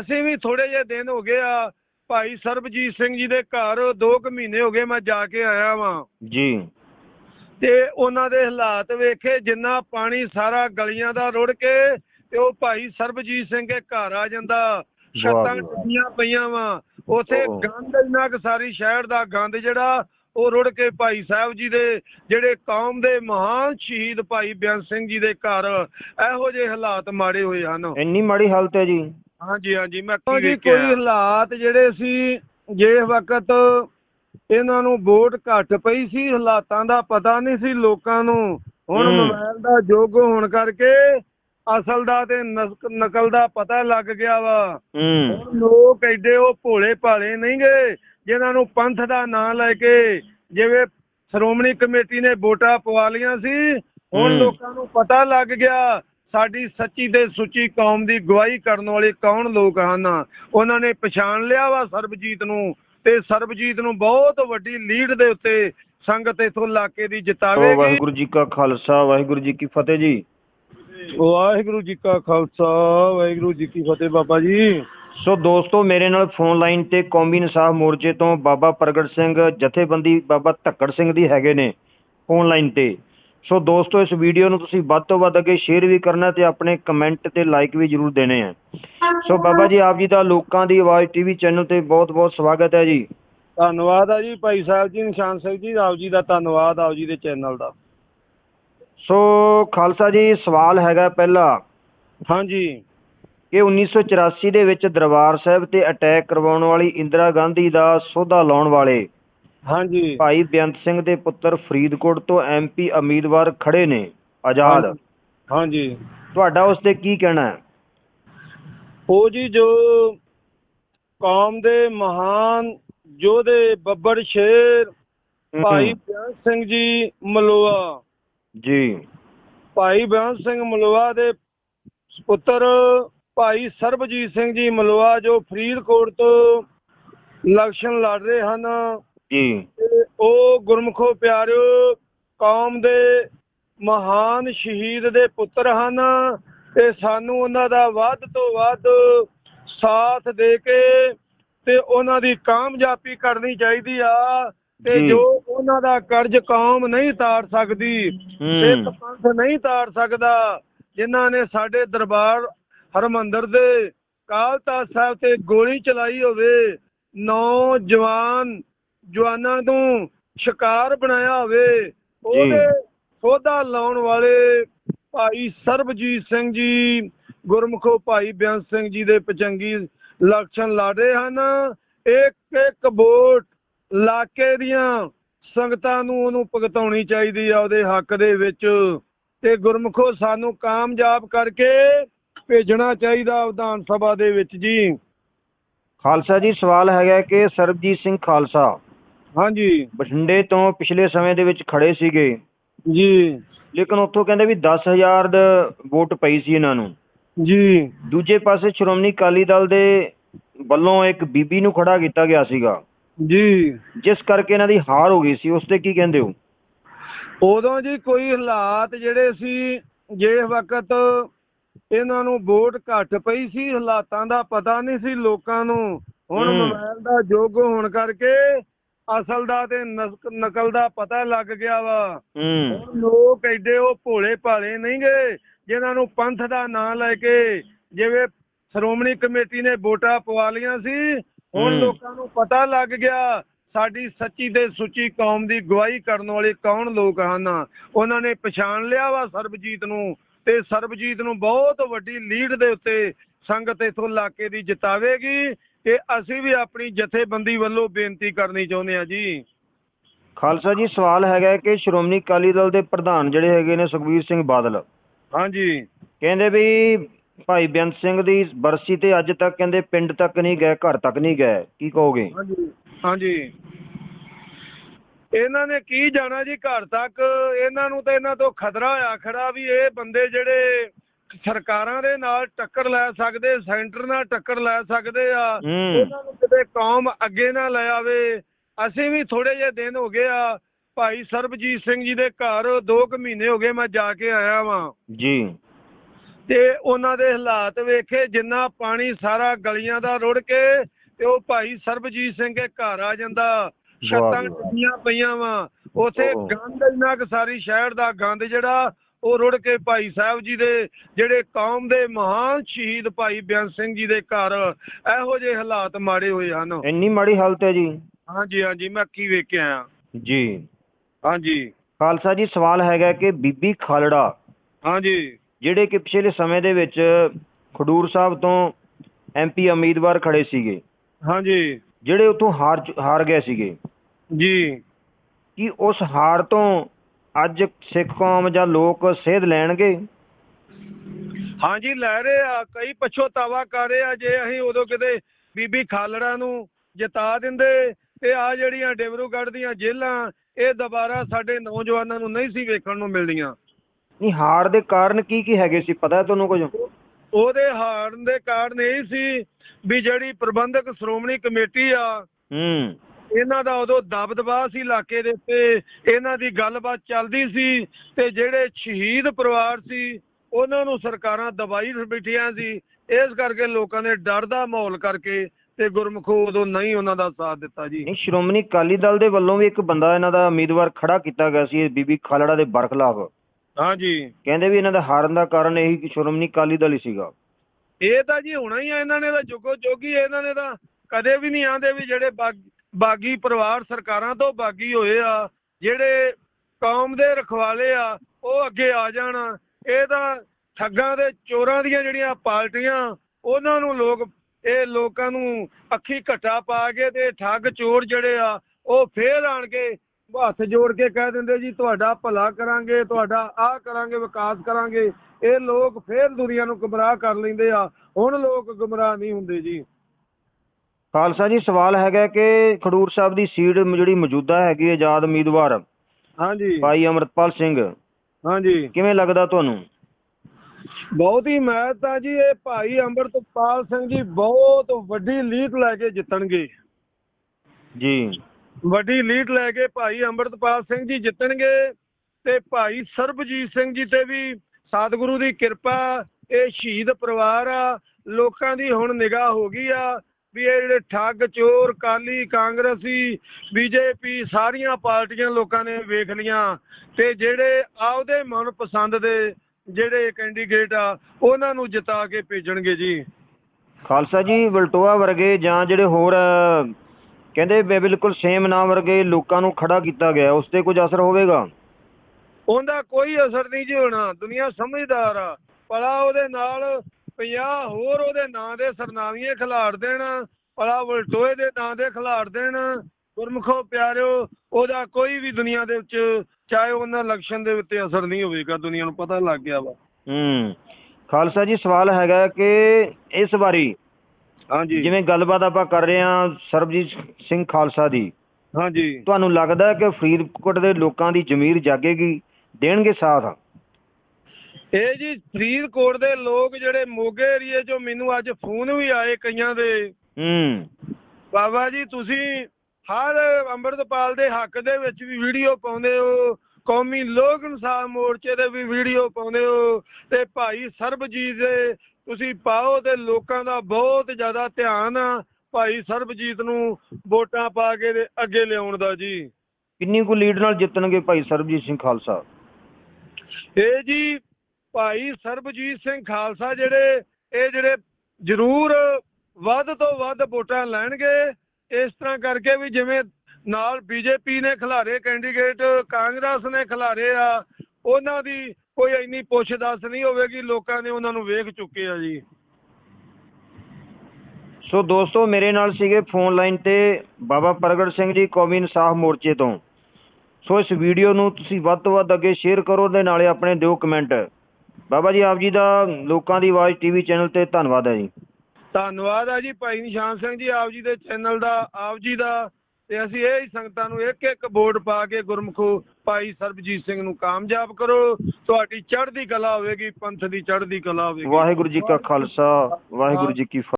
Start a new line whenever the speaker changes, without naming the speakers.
ਅਸੀਂ ਵੀ ਥੋੜੇ ਜਿਹੇ ਦਿਨ ਹੋ ਗਏ ਆ। ਭਾਈ ਸਰਬਜੀਤ ਸਿੰਘ ਜੀ ਦੇ ਘਰ 2 ਕੁ ਮਹੀਨੇ ਹੋ ਗਏ ਮੈਂ ਜਾ ਕੇ ਆਇਆ ਵਾਂ।
ਜੀ।
ਤੇ ਉਹਨਾਂ ਦੇ ਹਾਲਾਤ ਵੇਖੇ ਜਿੰਨਾ ਪਾਣੀ ਸਾਰਾ ਗਲੀਆਂ ਦਾ ਰੁੜ ਕੇ ਤੇ ਉਹ ਭਾਈ ਸਰਬਜੀਤ ਸਿੰਘ ਦੇ ਘਰ ਆ ਜਾਂਦਾ। ਛੱਤਾਂ। ਟੁੱਟੀਆਂ ਪਈਆਂ ਵਾ। ਉਥੇ। ਗੰਦ ਇੰਨਾ ਕੁ ਸਾਰੀ ਸ਼ਹਿਰ ਦਾ ਗੰਦ ਜਿਹੜਾ ਉਹ ਰੁੜ ਕੇ ਭਾਈ ਸਾਹਿਬ ਜੀ ਦੇ ਜਿਹੜੇ ਕੌਮ ਦੇ ਮਹਾਨ ਸ਼ਹੀਦ ਭਾਈ ਬਿਆਨ ਸਿੰਘ ਜੀ ਦੇ ਘਰ ਇਹੋ ਜਿਹੇ ਹਾਲਾਤ ਮਾੜੇ ਹੋਏ ਹਨ।
ਇੰਨੀ ਮਾੜੀ ਹਾਲਤ ਹੈ ਜੀ।
ਹਾਂਜੀ ਹਾਂਜੀ ਮੈਂ
ਕੀ
ਜੀ
ਵੇਖਿਆ?
ਕੋਈ ਹਾਲਾਤ ਜਿਹੜੇ ਸੀ ਜੇ ਵਕਤ ਇਹਨਾਂ ਨੂੰ ਵੋਟ ਘੱਟ ਪਈ ਸੀ ਹਾਲਾਤਾਂ ਦਾ ਪਤਾ ਨਹੀਂ ਸੀ ਲੋਕਾਂ ਨੂੰ ਹੁਣ
ਹੂੰ।
ਮੋਬਾਈਲ ਦਾ ਯੁੱਗ ਹੋਣ ਕਰਕੇ ਅਸਲ ਦਾ ਤੇ ਨਸਕ- ਨਕਲ ਦਾ ਪਤਾ ਲੱਗ ਗਿਆ ਵਾ
ਹੂੰ
ਹੁਣ ਲੋਕ ਐਡੇ ਉਹ ਭੋਲੇ ਭਾਲੇ ਨਹੀਂ ਗਏ ਜਿਨ੍ਹਾਂ ਨੂੰ ਪੰਥ ਦਾ ਨਾਂ ਲੈ ਕੇ ਜਿਵੇਂ ਸ਼੍ਰੋਮਣੀ ਕਮੇਟੀ ਨੇ ਵੋਟਾਂ ਪਵਾ ਲੀਆਂ ਸੀ ਹੁਣ
ਹੂੰ।
ਲੋਕਾਂ ਨੂੰ ਪਤਾ ਲੱਗ ਗਿਆ ਸਾਡੀ ਸੱਚੀ ਤੇ ਸੁੱਚੀ ਕੌਮ ਦੀ ਗਵਾਹੀ ਕਰਨ ਵਾਲੇ ਕੌਣ ਲੋਕ ਹਨ? ਉਹਨਾਂ ਨੇ ਪਛਾਣ ਲਿਆ ਵਾ ਸਰਬਜੀਤ ਨੂੰ ਤੇ ਸਰਬਜੀਤ ਨੂੰ ਬਹੁਤ ਵੱਡੀ ਲੀਡ ਦੇ ਉੱਤੇ ਸੰਗਤ ਇਥੋਂ ਇਲਾਕੇ ਦੀ ਜਿਤਾਵੇਗੀ।
ਵਾਹਿਗੁਰੂ ਜੀ ਕਾ ਖਾਲਸਾ ਵਾਹਿਗੁਰੂ ਜੀ ਕੀ ਫਤਿਹ ਜੀ।
ਵਾਹਿਗੁਰੂ ਜੀ ਕਾ ਖਾਲਸਾ ਵਾਹਿਗੁਰੂ ਜੀ ਕੀ ਫਤਿਹ ਬਾਬਾ ਜੀ।
ਸੋ ਦੋਸਤੋ ਮੇਰੇ ਨਾਲ ਫੋਨ ਲਾਈਨ ਤੇ ਕੌਮੀ ਇਨਸਾਫ ਮੋਰਚੇ ਤੋਂ ਬਾਬਾ ਪ੍ਰਗਟ ਸਿੰਘ ਜਥੇਬੰਦੀ ਬਾਬਾ ਧੱਕੜ ਸਿੰਘ ਦੀ ਹੈਗੇ ਨੇ ਫੋਨ ਲਾਈਨ ਤੇ। ਸੋ ਦੋਸਤੋ ਇਸ ਵੀਡੀਓ ਨੂੰ ਤੁਸੀਂ ਵੱਧ ਤੋਂ ਵੱਧ ਅੱਗੇ ਸ਼ੇਅਰ ਵੀ ਕਰਨਾ ਤੇ ਆਪਣੇ ਕਮੈਂਟ ਤੇ ਲਾਈਕ ਵੀ ਜਰੂਰ ਦੇਣੇ ਆ। ਸੋ ਬਾਬਾ ਜੀ ਆਪ ਜੀ ਦਾ ਲੋਕਾਂ ਦੀ ਆਵਾਜ਼ ਟੀਵੀ ਚੈਨਲ ਤੇ ਬਹੁਤ ਬਹੁਤ ਸਵਾਗਤ ਹੈ ਜੀ।
ਧੰਨਵਾਦ ਆ ਜੀ ਭਾਈ ਸਾਹਿਬ ਜੀ ਨਿਸ਼ਾਨ ਸਿੰਘ ਜੀ ਆਪ ਜੀ ਦਾ ਧੰਨਵਾਦ ਆਪ ਜੀ ਦੇ ਚੈਨਲ ਦਾ।
ਸੋ ਖਾਲਸਾ ਜੀ ਸਵਾਲ ਹੈਗਾ ਪਹਿਲਾ।
ਹਾਂਜੀ।
ਕਿ 1984 ਦੇ ਵਿੱਚ ਦਰਬਾਰ ਸਾਹਿਬ ਤੇ ਅਟੈਕ ਕਰਵਾਉਣ ਵਾਲੀ ਇੰਦਰਾ ਗਾਂਧੀ ਦਾ ਸੋਧਾ ਲਾਉਣ ਵਾਲੇ
ਹਾਂਜੀ।
ਭਾਈ ਬੇਅੰਤ ਸਿੰਘ ਦੇ ਪੁੱਤਰ ਫਰੀਦਕੋਟ ਤੋਂ ਐਮਪੀ ਉਮੀਦਵਾਰ ਖੜੇ ਨੇ ਆਜ਼ਾਦ।
ਹਾਂਜੀ
ਤੁਹਾਡਾ ਉਸ ਤੇ ਕੀ ਕਹਿਣਾ ਹੈ?
ਉਹ ਜੀ ਜੋ ਕੌਮ ਦੇ ਮਹਾਨ ਯੋਧੇ ਬੱਬਰ ਸ਼ੇਰ ਭਾਈ ਬਿਆਨ ਸਿੰਘ ਜੀ ਮਲੋਆ।
ਜੀ।
ਭਾਈ ਬਿਆਨ ਸਿੰਘ ਮਲੋਆ ਦੇ ਪੁੱਤਰ ਭਾਈ ਸਰਬਜੀਤ ਸਿੰਘ ਜੀ ਮਲੋਆ ਜੋ ਫਰੀਦਕੋਟ ਤੋਂ ਇਲੈਕਸ਼ਨ ਲੜ ਰਹੇ ਹਨ
ਜੀ
ਤੇ ਉਹ ਗੁਰਮਖੋ ਪਿਆਰਿਓ ਕੌਮ ਦੇ ਮਹਾਨ ਸ਼ਹੀਦ ਦੇ ਪੁੱਤਰ ਹਨ ਤੇ ਸਾਨੂੰ ਉਹਨਾਂ ਦਾ ਵੱਧ ਤੋਂ ਵੱਧ ਸਾਥ ਦੇ ਕੇ ਤੇ ਉਹਨਾਂ ਦੀ ਕਾਮਯਾਬੀ ਕਰਨੀ ਚਾਹੀਦੀ ਆ ਤੇ
ਜੀ।
ਉਹਨਾਂ ਦਾ ਕਰਜ਼ ਕੌਮ ਨਹੀਂ ਤਾਰ ਸਕਦੀ
ਹੂੰ
ਪੰਥ ਨਹੀਂ ਤਾਰ ਸਕਦਾ ਜਿਨ੍ਹਾਂ ਨੇ ਸਾਡੇ ਦਰਬਾਰ ਹਰਮੰਦਰ ਦੇ ਕਾਲ ਤਖਤ ਸਾਹਿਬ ਤੇ ਗੋਲੀ ਚਲਾਈ ਹੋਵੇ ਨੌਜਵਾਨ ਜਵਾਨਾਂ ਨੂੰ ਸ਼ਿਕਾਰ ਬਣਾਇਆ ਹੋਵੇ ਉਹਦੇ ਸੋਧਾ ਲਾਉਣ ਵਾਲੇ ਭਾਈ ਸਰਬਜੀਤ ਸਿੰਘ ਜੀ ਗੁਰਮੁਖੋ ਭਾਈ ਬਿਆਨ ਸਿੰਘ ਜੀ ਦੇ ਪਚੰਗੀ ਇਲੈਕਸ਼ਨ ਲੜ ਹਨ। ਇੱਕ ਇੱਕ ਵੋਟ ਇਲਾਕੇ ਦੀਆਂ ਸੰਗਤਾਂ ਨੂੰ ਉਹਨੂੰ ਭੁਗਤਾਉਣੀ ਚਾਹੀਦੀ ਆ ਉਹਦੇ ਹੱਕ ਦੇ ਵਿੱਚ। ਤੇ ਗੁਰਮੁਖੋ ਸਾਨੂੰ ਕਾਮਯਾਬ ਕਰਕੇ ਭੇਜਣਾ ਚਾਹੀਦਾ ਵਿਧਾਨ ਸਭਾ ਦੇ ਵਿੱਚ ਜੀ।
ਖਾਲਸਾ ਜੀ ਸਵਾਲ ਹੈਗਾ ਕਿ ਸਰਬਜੀਤ ਸਿੰਘ ਖਾਲਸਾ
ਹਾਂਜੀ।
ਬਠਿੰਡੇ ਤੋਂ ਪਿਛਲੇ ਸਮੇਂ ਦੇ ਵਿੱਚ ਖੜੇ ਸੀਗੇ।
ਜੀ।
ਲੇਕਿਨ ਉੱਥੋਂ ਕਹਿੰਦੇ ਵੀ 10000 ਦਾ ਵੋਟ ਪਈ ਸੀ ਇਹਨਾਂ ਨੂੰ।
ਜੀ।
ਦੂਜੇ ਪਾਸੇ ਸ਼੍ਰੋਮਣੀ ਅਕਾਲੀ ਦਲ ਦੇ ਵੱਲੋਂ ਇੱਕ ਬੀਬੀ ਨੂੰ ਖੜਾ ਕੀਤਾ ਗਿਆ ਸੀਗਾ।
ਜੀ।
ਜਿਸ ਕਰਕੇ ਇਹਨਾਂ ਦੀ ਹਾਰ ਹੋ ਗਈ ਸੀ। ਉਸ ਤੇ ਕੀ ਕਹਿੰਦੇ ਹੋ?
ਉਦੋਂ ਜੀ ਕੋਈ ਹਾਲਾਤ ਜਿਹੜੇ ਸੀ ਜੇ ਵਕਤ ਇਹਨਾਂ ਨੂੰ ਵੋਟ ਘੱਟ ਪਈ ਸੀ ਹਾਲਾਤਾਂ ਦਾ ਪਤਾ ਨਹੀਂ ਸੀ ਲੋਕਾਂ ਨੂੰ। ਹੁਣ। ਮੋਬਾਈਲ ਦਾ ਯੁੱਗ ਹੋਣ ਕਰਕੇ ਅਸਲ ਦਾ ਤੇ ਨਕਲ ਦਾ ਪਤਾ ਲੱਗ ਗਿਆ ਵਾ। ਲੋਕ ਐਡੇ ਉਹ ਭੋਲੇ ਭਾਲੇ ਨਹੀਂ ਗਏ ਜਿਨ੍ਹਾਂ ਨੂੰ ਪੰਥ ਦਾ ਨਾਂ ਲੈ ਕੇ ਜਿਵੇਂ ਸ਼੍ਰੋਮਣੀ ਕਮੇਟੀ ਨੇ ਵੋਟਾਂ ਪਵਾ ਲੀਆਂ ਸੀ ਹੁਣ। ਲੋਕਾਂ ਨੂੰ ਪਤਾ ਲੱਗ ਗਿਆ ਸਾਡੀ ਸੱਚੀ ਤੇ ਸੁੱਚੀ ਕੌਮ ਦੀ ਗਵਾਹੀ ਕਰਨ ਵਾਲੇ ਕੌਣ ਲੋਕ ਹਨ। ਉਹਨਾਂ ਨੇ ਪਛਾਣ ਲਿਆ ਵਾ ਸਰਬਜੀਤ ਨੂੰ ਤੇ ਸਰਬਜੀਤ ਨੂੰ ਬਹੁਤ ਵੱਡੀ ਲੀਡ ਦੇ ਉੱਤੇ ਸੰਗਤ ਇਥੋਂ ਇਲਾਕੇ ਦੀ ਜਿਤਾਵੇਗੀ। ਤੇ ਅਸੀਂ ਵੀ ਆਪਣੀ ਜਥੇਬੰਦੀ ਵੱਲੋਂ ਬੇਨਤੀ ਕਰਨੀ ਚਾਹੁੰਦੇ ਆ ਜੀ।
ਖਾਲਸਾ ਜੀ ਸਵਾਲ ਹੈਗਾ ਕਿ ਸ਼੍ਰੋਮਣੀ ਅਕਾਲੀ ਦਲ ਦੇ ਪ੍ਰਧਾਨ ਜਿਹੜੇ ਹੈਗੇ ਨੇ ਸੁਖਬੀਰ ਸਿੰਘ ਬਾਦਲ।
ਹਾਂਜੀ।
ਕਹਿੰਦੇ ਵੀ ਭਾਈ ਬੇਅੰਤ ਸਿੰਘ ਦੀ ਬਰਸੀ ਤੇ ਅੱਜ ਤੱਕ ਕਹਿੰਦੇ ਪਿੰਡ ਤੱਕ ਨਹੀਂ ਗਏ ਘਰ ਤੱਕ ਨਹੀਂ ਗਏ। ਕੀ ਕਹੋਗੇ?
ਹਾਂਜੀ। ਹਾਂਜੀ। ਇਹਨਾਂ ਨੇ ਕੀ ਜਾਣਾ ਜੀ ਘਰ ਤੱਕ? ਇਹਨਾਂ ਨੂੰ ਤਾਂ ਇਹਨਾਂ ਤੋਂ ਖਤਰਾ ਹੋਇਆ ਖੜਾ ਵੀ ਇਹ ਬੰਦੇ ਜਿਹੜੇ ਸਰਕਾਰਾਂ ਦੇ ਨਾਲ ਟੱਕਰ ਲੈ ਸਕਦੇ ਸੈਂਟਰ ਨਾਲ ਟੱਕਰ ਲੈ ਸਕਦੇ ਆ
ਹੂੰ।
ਇਹਨਾਂ ਨੂੰ ਕਿਤੇ ਕੌਮ ਅੱਗੇ ਨਾ ਲੈ ਆਵੇ। ਅਸੀਂ ਵੀ ਥੋੜੇ ਜਿਹੇ ਦਿਨ ਹੋ ਗਏ ਆ ਭਾਈ ਸਰਬਜੀਤ ਸਿੰਘ ਜੀ ਦੇ ਘਰ 2 ਕੁ ਮਹੀਨੇ ਹੋ ਗਏ ਮੈਂ ਜਾ ਕੇ ਆਇਆ ਵਾਂ।
ਜੀ।
ਤੇ ਉਹਨਾਂ ਦੇ ਹਾਲਾਤ ਵੇਖੇ ਜਿੰਨਾ ਪਾਣੀ ਸਾਰਾ ਗਲੀਆਂ ਦਾ ਰੁੜ ਕੇ ਤੇ ਉਹ ਭਾਈ ਸਰਬਜੀਤ ਸਿੰਘ ਦੇ ਘਰ ਆ ਜਾਂਦਾ। ਛੱਤਾਂ। ਟੁੱਟੀਆਂ ਪਈਆਂ ਵਾ। ਉਥੇ। ਗੰਦ ਇੰਨਾ ਕੁ ਸਾਰੀ ਸ਼ਹਿਰ ਦਾ ਗੰਦ ਜਿਹੜਾ ਉਹ ਰੁੜ ਕੇ ਭਾਈ ਸਾਹਿਬ ਜੀ ਦੇ ਜਿਹੜੇ ਕੌਮ ਦੇ ਮਹਾਨ ਸ਼ਹੀਦ ਭਾਈ ਬਿਆਨ ਸਿੰਘ ਜੀ ਦੇ ਘਰ ਇਹੋ ਜਿਹੇ ਹਾਲਾਤ ਮਾੜੇ ਹੋਏ ਹਨ।
ਇੰਨੀ ਮਾੜੀ ਹਾਲਤ ਹੈ ਜੀ।
ਹਾਂਜੀ ਹਾਂਜੀ ਮੈਂ ਕੀ ਵੇਖ ਕੇ ਆਇਆ।
ਜੀ।
ਹਾਂਜੀ।
ਖਾਲਸਾ ਜੀ ਸਵਾਲ ਹੈਗਾ ਕਿ ਬੀਬੀ ਖਾਲੜਾ
ਹਾਂਜੀ।
ਜਿਹੜੇ ਕਿ ਪਿਛਲੇ ਸਮੇਂ ਦੇ ਵਿੱਚ ਖਡੂਰ ਸਾਹਿਬ ਤੋਂ ਐਮਪੀ ਉਮੀਦਵਾਰ ਖੜੇ ਸੀਗੇ
ਹਾਂਜੀ।
ਜਿਹੜੇ ਉਥੋਂ ਹਾਰ ਹਾਰ ਗਏ ਸੀਗੇ।
ਜੀ।
ਕੀ ਉਸ ਹਾਰ ਤੋਂ ਅੱਜ ਸਿੱਖ ਕੌਮ ਜਾਂ ਲੋਕ ਸੇਧ ਲੈਣਗੇ?
ਹਾਂਜੀ ਲੈ ਰਹੇ ਆ। ਕਈ ਪਛੋਤਾਵਾ ਕਰ ਰਹੇ ਆ। ਜੇ ਅਸੀਂ ਉਦੋਂ ਕਿਤੇ ਬੀਬੀ ਖਾਲੜਾ ਨੂੰ ਜਿਤਾ ਦਿੰਦੇ ਤੇ ਆ ਜਿਹੜੀਆਂ ਡਿਬਰੂਗੜ੍ਹ ਦੀਆਂ ਜੇਲ੍ਹਾਂ ਇਹ ਦੁਬਾਰਾ ਸਾਡੇ ਨੌਜਵਾਨਾਂ ਨੂੰ ਨਹੀਂ ਸੀ ਵੇਖਣ ਨੂੰ ਮਿਲਦੀਆਂ।
ਨਹੀਂ ਹਾਰ ਦੇ ਕਾਰਨ ਕੀ ਕੀ ਹੈਗੇ ਸੀ? ਪਤਾ ਹੈ ਤੁਹਾਨੂੰ ਕੁਝ?
ਉਹਦੇ ਹਾਰਨ ਦੇ ਕਾਰਨ ਇਹ ਸੀ ਵੀ ਜਿਹੜੀ ਪ੍ਰਬੰਧਕ ਸ਼੍ਰੋਮਣੀ ਕਮੇਟੀ ਆ
ਹੂੰ।
ਇਹਨਾਂ ਦਾ ਉਦੋਂ ਦਬਦਬਾ ਸੀ ਇਲਾਕੇ ਦੇ ਉੱਤੇ ਇਹਨਾਂ ਦੀ ਗੱਲਬਾਤ ਚੱਲਦੀ ਸੀ ਤੇ ਜਿਹੜੇ ਸ਼ਹੀਦ ਪਰਿਵਾਰ ਸੀ ਉਹਨਾਂ ਨੂੰ ਸਰਕਾਰਾਂ ਦਬਾਈ ਬੈਠੀਆਂ ਸੀ। ਇਸ ਕਰਕੇ ਲੋਕਾਂ ਨੇ ਡਰ ਦਾ ਮਾਹੌਲ ਕਰਕੇ ਤੇ ਗੁਰਮਖੋ ਉਦੋਂ ਨਹੀਂ ਉਹਨਾਂ ਦਾ ਸਾਥ ਦਿੱਤਾ ਜੀ।
ਨਹੀਂ ਸ਼੍ਰੋਮਣੀ ਅਕਾਲੀ ਦਲ ਦੇ ਵੱਲੋਂ ਵੀ ਇੱਕ ਬੰਦਾ ਇਹਨਾਂ ਦਾ ਉਮੀਦਵਾਰ ਖੜਾ ਕੀਤਾ ਗਿਆ ਸੀ ਇਹ ਬੀਬੀ ਖਾਲੜਾ ਦੇ ਬਰਖਲਾਫ
ਹਾਂਜੀ
ਕਹਿੰਦੇ ਵੀ ਇਹਨਾਂ ਦਾ ਹਾਰਨ ਦਾ ਕਾਰਨ ਇਹੀ ਕਿ ਸ਼੍ਰੋਮਣੀ ਅਕਾਲੀ ਦਲ ਹੀ ਸੀਗਾ।
ਇਹ ਤਾਂ ਜੀ ਹੋਣਾ ਹੀ ਆ ਇਹਨਾਂ ਨੇ ਤਾਂ ਜੁਗੋ ਜੋਗੀ ਇਹਨਾਂ ਨੇ ਤਾਂ ਕਦੇ ਵੀ ਨਹੀਂ ਆਂਦੇ ਵੀ ਜਿਹੜੇ ਬਾਗੀ ਪਰਿਵਾਰ ਸਰਕਾਰਾਂ ਤੋਂ ਬਾਗੀ ਹੋਏ ਆ, ਜਿਹੜੇ ਕੌਮ ਦੇ ਰਖਵਾਲੇ ਆ, ਉਹ ਅੱਗੇ ਆ ਜਾਣ। ਇਹ ਤਾਂ ਠੱਗਾਂ ਦੇ ਚੋਰਾਂ ਦੀਆਂ ਜਿਹੜੀਆਂ ਪਾਰਟੀਆਂ, ਉਹਨਾਂ ਨੂੰ ਲੋਕ, ਇਹ ਲੋਕਾਂ ਨੂੰ ਅੱਖੀ ਘੱਟਾ ਪਾ ਕੇ ਤੇ ਠੱਗ ਚੋਰ ਜਿਹੜੇ ਆ, ਉਹ ਫੇਰ ਆਣ ਕੇ ਹੱਥ ਜੋੜ ਕੇ ਕਹਿ ਦਿੰਦੇ ਜੀ, ਤੁਹਾਡਾ ਭਲਾ ਕਰਾਂਗੇ, ਤੁਹਾਡਾ ਆਹ ਕਰਾਂਗੇ, ਵਿਕਾਸ ਕਰਾਂਗੇ। ਇਹ ਲੋਕ ਫੇਰ ਦੁਨੀਆ ਨੂੰ ਗੁੰਮਰਾਹ ਕਰ ਲੈਂਦੇ ਆ। ਹੁਣ ਲੋਕ ਗੁੰਮਰਾਹ ਨਹੀਂ ਹੁੰਦੇ ਜੀ।
ਖਾਲਸਾ ਜੀ ਸਵਾਲ ਹੈਗਾ ਕਿ ਖਡੂਰ ਸਾਹਿਬ ਦੀ ਸੀਟ ਮ- ਜਿਹੜੀ ਮੌਜੂਦਾ ਹੈਗੀ ਆਜ਼ਾਦ ਉਮੀਦਵਾਰ
ਹਾਂਜੀ।
ਭਾਈ ਅਮਰਤਪਾਲ ਸਿੰਘ।
ਹਾਂਜੀ।
ਕਿਵੇਂ ਲੱਗਦਾ ਤੁਹਾਨੂੰ?
ਬਹੁਤ ਹੀ ਮਿਹਨਤ ਤਾਂ ਜੀ ਇਹ ਭਾਈ ਅੰਮ੍ਰਿਤਪਾਲ ਸਿੰਘ ਜੀ ਬਹੁਤ ਵੱਡੀ ਲੀਡ ਲੈ ਕੇ ਜਿੱਤਣਗੇ।
ਜੀ।
ਵੱਡੀ ਲੀਡ ਲੈ ਕੇ ਭਾਈ ਅੰਮ੍ਰਿਤਪਾਲ ਸਿੰਘ ਜੀ ਜਿੱਤਣਗੇ ਤੇ ਭਾਈ ਸਰਬਜੀਤ ਸਿੰਘ ਜੀ ਤੇ ਵੀ ਸਤਿਗੁਰੂ ਦੀ ਕਿਰਪਾ ਇਹ ਸ਼ਹੀਦ ਪਰਿਵਾਰ ਆ ਲੋਕਾਂ ਦੀ ਹੁਣ ਨਿਗਾਹ ਹੋ ਗਈ ਆ ਵੀ ਇਹ ਜਿਹੜੇ ਠੱਗ ਚੋਰ ਕਾਲੀ ਕਾਂਗਰਸੀ ਬੀਜੇਪੀ ਸਾਰੀਆਂ ਪਾਰਟੀਆਂ ਲੋਕਾਂ ਨੇ ਵੇਖ ਲੀਆਂ ਤੇ ਜਿਹੜੇ ਆਪਦੇ ਮਨਪਸੰਦ ਦੇ ਜਿਹੜੇ ਕੈਂਡੀਡੇਟ ਆ ਉਹਨਾਂ ਨੂੰ ਜਿਤਾ ਕੇ ਭੇਜਣਗੇ ਜੀ।
ਖਾਲਸਾ ਜੀ ਵਲਟੋਆ ਵਰਗੇ ਜਾਂ ਜਿਹੜੇ ਹੋਰ ਕਹਿੰਦੇ ਬਿਲਕੁਲ ਸੇਮ ਨਾਮ ਵਰਗੇ ਲੋਕਾਂ ਨੂੰ ਖੜਾ ਕੀਤਾ ਗਿਆ ਉਸ ਤੇ ਕੁਝ ਅਸਰ ਹੋਵੇਗਾ?
ਉਹਦਾ ਕੋਈ ਅਸਰ ਨਹੀਂ ਜੀ ਹੋਣਾ। ਦੁਨੀਆ ਸਮਝਦਾਰ ਆ। ਭਲਾ ਉਹਦੇ ਨਾਲ 50 ਹੋਰ ਉਹਦੇ ਨਾਂ ਦੇ ਸਰਨਾਮੀਏ ਖਿਲਾੜ ਦੇਣ ਭਲਾ ਵਲਟੋਏ ਦੇ ਨਾਂ ਦੇ ਖਿਲਾੜ ਦੇਣ। ਗੁਰਮਖੋ ਪਿਆਰਿਓ ਉਹਦਾ ਕੋਈ ਵੀ ਦੁਨੀਆ ਦੇ ਵਿੱਚ ਚਾਹੇ ਉਹਨਾਂ ਇਲੈਕਸ਼ਨ ਦੇ ਉੱਤੇ ਅਸਰ ਨਹੀਂ ਹੋਵੇਗਾ ਦੁਨੀਆ ਨੂੰ ਪਤਾ ਲੱਗ ਗਿਆ ਵਾ।
ਹੂੰ। ਖਾਲਸਾ ਜੀ ਸਵਾਲ ਹੈਗਾ ਕਿ ਇਸ ਵਾਰੀ
ਹਾਂਜੀ।
ਜਿਵੇਂ ਗੱਲਬਾਤ ਆਪਾਂ ਕਰ ਰਹੇ ਹਾਂ ਸਰਬਜੀਤ ਸਿੰਘ ਖਾਲਸਾ ਦੀ
ਹਾਂਜੀ।
ਤੁਹਾਨੂੰ ਲੱਗਦਾ ਹੈ ਕਿ ਫਰੀਦਕੋਟ ਦੇ ਲੋਕਾਂ ਦੀ ਜ਼ਮੀਰ ਜਾਗੇਗੀ ਦੇਣਗੇ ਸਾਥ?
ਇਹ ਜੀ ਫਰੀਦਕੋਟ ਦੇ ਲੋਕ ਜਿਹੜੇ ਮੋਗੇ ਏਰੀਏ 'ਚੋਂ ਮੈਨੂੰ ਅੱਜ ਫੋਨ ਵੀ ਆਏ ਕਈਆਂ ਦੇ।
ਹੂੰ।
ਬਾਬਾ ਜੀ ਤੁਸੀਂ ਹਰ ਅੰਮ੍ਰਿਤਪਾਲ ਦੇ ਹੱਕ ਦੇ ਵਿੱਚ ਵੀ ਵੀਡੀਓ ਪਾਉਂਦੇ ਹੋ ਕੌਮੀ ਲੋਕ ਇਨਸਾਫ ਮੋਰਚੇ ਦੇ ਵੀ ਵੀਡੀਓ ਪਾਉਂਦੇ ਹੋ ਤੇ ਭਾਈ ਸਰਬਜੀਤ ਦੇ ਤੁਸੀਂ ਪਾਓ ਤੇ ਲੋਕਾਂ ਦਾ ਬਹੁਤ ਜ਼ਿਆਦਾ ਧਿਆਨ ਆ ਭਾਈ ਸਰਬਜੀਤ ਨੂੰ ਵੋਟਾਂ ਪਾ ਕੇ ਤੇ ਅੱਗੇ ਲਿਆਉਣ ਦਾ ਜੀ।
ਕਿੰਨੀ ਕੁ ਲੀਡ ਨਾਲ ਜਿੱਤਣਗੇ ਭਾਈ ਸਰਬਜੀਤ ਸਿੰਘ ਖਾਲਸਾ?
ਇਹ ਜੀ ਭਾਈ ਸਰਬਜੀਤ ਸਿੰਘ ਖਾਲਸਾ ਜਿਹੜੇ, ਇਹ ਜਿਹੜੇ ਜ਼ਰੂਰ ਵੱਧ ਤੋਂ ਵੱਧ ਵੋਟਾਂ ਲੈਣਗੇ, ਇਸ ਤਰ੍ਹਾਂ ਕਰਕੇ ਵੀ ਜਿਵੇਂ ਨਾਲ ਬੀਜੇਪੀ ਨੇ ਖਿਲਾਰੇ, ਕੈਂਡੀਡੇਟ ਕਾਂਗਰਸ ਨੇ ਖਿਲਾਰੇ ਆ, ਉਹਨਾਂ ਦੀ ਕੋਈ ਇੰਨੀ ਪੁੱਛ-ਦੱਸ ਨਹੀਂ ਹੋਵੇਗੀ, ਲੋਕਾਂ ਨੇ ਉਹਨਾਂ ਨੂੰ ਵੇਖ ਚੁੱਕੇ ਆ ਜੀ।
ਸੋ ਦੋਸਤੋ, ਮੇਰੇ ਨਾਲ ਸੀਗੇ ਫੋਨ ਲਾਈਨ ਤੇ ਬਾਬਾ ਪ੍ਰਗਟ ਸਿੰਘ ਜੀ, ਕੌਮੀ ਇਨਸਾਫ ਮੋਰਚੇ ਤੋਂ। ਸੋ ਇਸ ਵੀਡੀਓ ਨੂੰ ਤੁਸੀਂ ਵੱਧ ਤੋਂ ਵੱਧ ਅੱਗੇ ਸ਼ੇਅਰ ਕਰੋ ਤੇ ਨਾਲੇ ਆਪਣੇ ਦਿਓ ਕਮੈਂਟ ਬਾਬਾ ਜੀ ਆਪ ਜੀ ਦਾ ਲੋਕਾਂ ਦੀ ਆਵਾਜ਼ ਟੀਵੀ ਚੈਨਲ ਤੇ ਧੰਨਵਾਦ ਹੈ ਜੀ।
ਧੰਨਵਾਦ ਆ ਜੀ ਭਾਈ ਨਿਸ਼ਾਨ ਸਿੰਘ ਜੀ ਆਪ ਜੀ ਦੇ ਚੈਨਲ ਦਾ ਆਪ ਜੀ ਦਾ। ਤੇ ਅਸੀਂ ਇਹ ਹੀ ਸੰਗਤਾਂ ਨੂੰ ਇੱਕ ਇੱਕ ਵੋਟ ਪਾ ਕੇ ਗੁਰਮਖੋ ਭਾਈ ਸਰਬਜੀਤ ਸਿੰਘ ਨੂੰ ਕਾਮਯਾਬ ਕਰੋ। ਤੁਹਾਡੀ ਚੜ੍ਹਦੀ ਕਲਾ ਹੋਵੇਗੀ ਪੰਥ ਦੀ ਚੜ੍ਹਦੀ ਕਲਾ ਹੋਵੇਗੀ।
ਵਾਹਿਗੁਰੂ ਜੀ ਕਾ ਖਾਲਸਾ ਵਾਹਿਗੁਰੂ ਜੀ ਕੀ